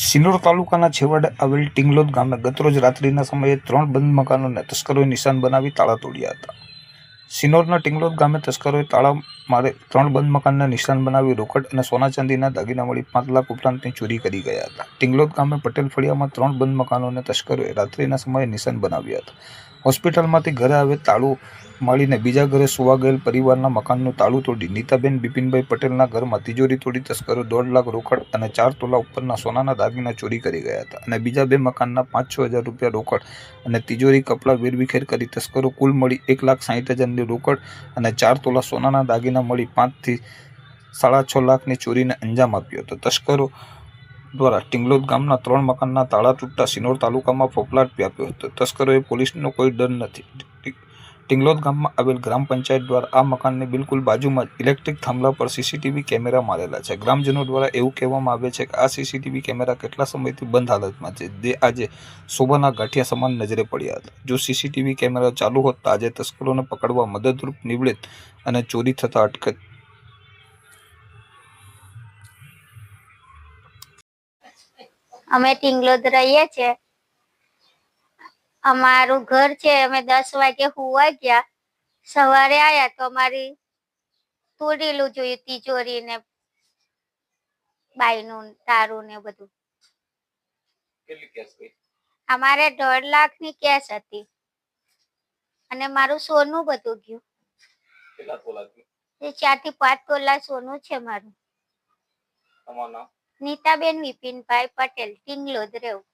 સિનોર તાલુકાના છેવાડે આવેલ ટિંગલોદ ગામે ગતરોજ રાત્રિના સમયે ત્રણ બંધ મકાનોને તસ્કરોએ નિશાન બનાવી તાળા તોડ્યા હતા. સિનોરના ટિંગલોદ ગામે તસ્કરોએ તાળા મારે ત્રણ બંધ મકાનને નિશાન બનાવી રોકડ અને સોના ચાંદીના દાગીના મળી પાંચ લાખ ઉપરાંતની ચોરી કરી ગયા હતા. ટિંગલોદ ગામે પટેલ ફળિયામાં ત્રણ બંધ મકાનોને તસ્કરોએ રાત્રિના સમયે નિશાન બનાવ્યા હતા. હોસ્પિટલમાંથી ઘરે આવે તાળું માળીને બીજા ઘરે સુવા ગયેલ પરિવારના મકાનનું તાળું તોડી નીતાબેન બિપિનભાઈ પટેલના ઘરમાં તિજોરી તોડી તસ્કરો દોઢ લાખ રોકડ અને ચાર તોલા ઉપરના સોનાના દાગીના ચોરી કરી ગયા હતા અને બીજા બે મકાનના પાંચ છ હજાર રૂપિયા રોકડ અને તિજોરી કપડાં વેરવિખેર કરી તસ્કરો કુલ મળી એક લાખ સાહીઠ હજારની રોકડ અને ચાર તોલા સોનાના દાગીના મળી પાંચથી સાડા છ લાખની ચોરીને અંજામ આપ્યો હતો. તસ્કરો દ્વારા ટિંગલોદ ગામના ત્રણ મકાનના તાળા તૂટતા સિનોર તાલુકામાં ફોફલાટ વ્યાપ્યો હતો. તસ્કરોએ પોલીસનો કોઈ ડર નથી. ટિંગલોદ ગામમાં આવેલ ગ્રામ પંચાયત દ્વારા આ મકાનની બિલકુલ બાજુમાં જ ઇલેક્ટ્રિક થાંભલા પર સીસીટીવી કેમેરા મારેલા છે. ગ્રામજનો દ્વારા એવું કહેવામાં આવે છે કે આ સીસીટીવી કેમેરા કેટલા સમયથી બંધ હાલતમાં છે? જે આજે શોભાના ગાંઠિયા સમાન નજરે પડ્યા હતા. જો સીસીટીવી કેમેરા ચાલુ હોત તો આજે તસ્કરોને પકડવા મદદરૂપ નીવડે અને ચોરી થતા અટકત અમે ટિંગલોદ રહીએ છીએ. અમારું ઘર છે અમે દસ વાગે હુવા ગયા. સવારે આયા તો અમારી તોડેલું જોયું તિજોરી ને બાઈનું તારું ને બધું. અમારે દોઢ લાખની કેશ હતી. અને મારું સોનું બધું ગયું. એ ચારથી પાંચ તોલા સોનું છે મારું. નીતાબેન વિપિનભાઈ પટેલ ટીંગલોદ રેવું